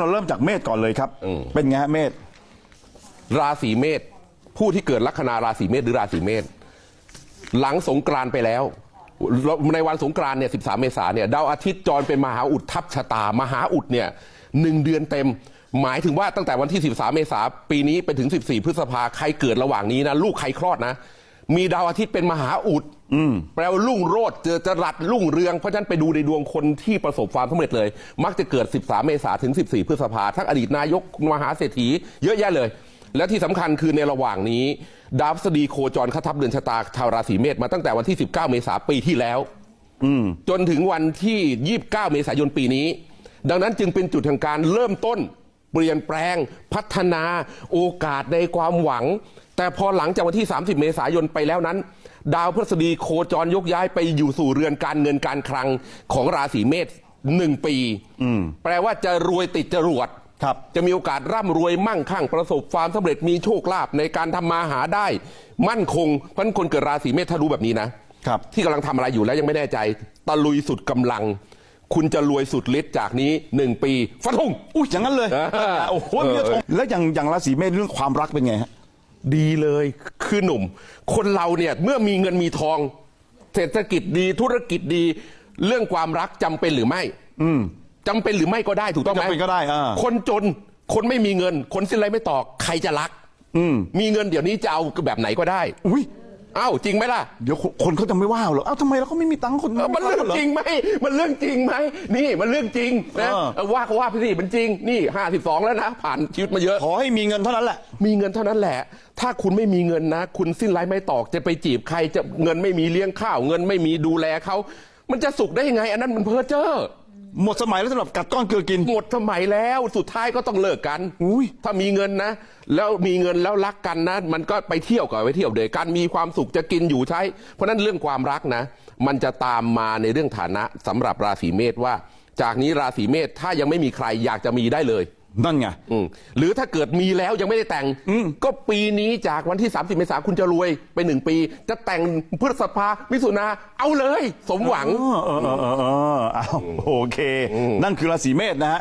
เราเริ่มจากเมษก่อนเลยครับ เป็นไงฮะเมษราศีเมษผู้ที่เกิดลัคนาราศีเมษหรือราศีเมษหลังสงกรานต์ไปแล้ว ในวันสงกรานต์เนี่ย 13 เมษายนเนี่ยดาวอาทิตย์จรเป็นมหาอุดทับชะตา มหาอุดเนี่ยหนึ่งเดือนเต็ม หมายถึงว่าตั้งแต่วันที่ 13 เมษายนปีนี้ไปถึง 14 พฤษภาใครเกิดระหว่างนี้นะลูกใครคลอดนะ มีดาวอาทิตย์เป็นมหาอุดแปลว่ารุ่งโรจน์เจอจรัสรุ่งเรือง เพราะฉะนั้นไปดูในดวงคนที่ประสบความสำเร็จเลย มักจะเกิด 13 เมษายนถึง 14 พฤษภาทั้งอดีตนายกมหาเศรษฐี เยอะแยะเลย และที่สำคัญคือในระหว่างนี้ ดาวพฤษฎีโคจรเข้าทับเดือนชะตาชาวราศีเมษมาตั้งแต่วันที่ 19 เมษายนปีที่แล้วจนถึงวันที่ 29 เมษายนปีนี้ ดังนั้นจึงเป็นจุดแห่งการเริ่มต้น เปลี่ยนแปลง พัฒนาโอกาสในความหวัง แต่พอหลังจากวันที่ 30 เมษายนไปแล้วนั้น ดาวพฤษฎีโคจรยกย้ายไปอยู่สู่เรือนการเงินการคลังของราศีเมษหนึ่งปีแปลว่าจะรวยติดจรวดครับจะมีโอกาสร่ำรวยมั่งคั่งประสบความสำเร็จมีโชคลาภในการทำมาหาได้ มั่นคงเพราะฉะนั้นคนเกิดราศีเมษถ้ารู้แบบนี้นะครับที่กำลังทำอะไรอยู่แล้วยังไม่แน่ใจตะลุยสุดกำลัง คุณจะรวยสุดฤทธิ์จากนี้หนึ่งปีฟันธงอุ้ยอย่างนั้นเลยอ่าโอ้โหมีเรื่องชมแล้วอย่างอย่างราศีเมษเรื่องความรักเป็นไงฮะดีเลยคือหนุ่ม คนเราเนี่ยเมื่อมีเงินมีทอง เศรษฐกิจดีธุรกิจดี เรื่องความรักจำเป็นหรือไม่ อืจำเป็นหรือไม่ก็ได้ถูกต้องไหมจำเป็นก็ได้อ่าคนจนคนไม่มีเงิน คนสิ้นไรไม่ตอกใครจะรัก อืม มีเงินเดี๋ยวนี้จะเอาแบบไหนก็ได้ อุ้ย เอ้าจริงไหมล่ะเดี๋ยวคนคนเขาจะไม่ว่าเหรอเอ้าทำไมเราก็ไม่มีตังค์คนเออมันเรื่องจริงไหมมันเรื่องจริงไหมนี่มันเรื่องจริงนะเออเออว่าก็ว่าไปสิมันจริงนี่ห้าสิบสองแล้วนะ ผ่านชีวิตมาเยอะ ขอให้มีเงินเท่านั้นแหละ มีเงินเท่านั้นแหละ ถ้าคุณไม่มีเงินนะ คุณสิ้นไร้ไม่ตอกจะไปจีบใครจะเงินไม่มีเลี้ยงข้าว เงินไม่มีดูแลเขามันจะสุขได้ยังไง อันนั้นมันเพ้อเจ้อ หมดสมัยแล้วสำหรับกัดก้อนเกลือกิน หมดสมัยแล้วสุดท้ายก็ต้องเลิกกันอุ้ยถ้ามีเงินนะ แล้วมีเงินแล้วรักกันนะ มันก็ไปเที่ยวกับไปเที่ยวเดยกันมีความสุขจะกินอยู่ใช้ เพราะฉะนั้นเรื่องความรักนะ มันจะตามมาในเรื่องฐานะสำหรับราศีเมษว่า จากนี้ราศีเมษถ้ายังไม่มีใครอยากจะมีได้เลย นั่นไง อืมหรือถ้าเกิดมีแล้วยังไม่ได้แต่งก็ปีนี้จากวันที่ 30 เมษายนคุณจะรวยไปหนึ่งปี จะแต่งพฤษภามิถุนาเอาเลย สมหวัง เออเออเออเออเออเอาโอเค นั่นคือราศีเมษนะฮะ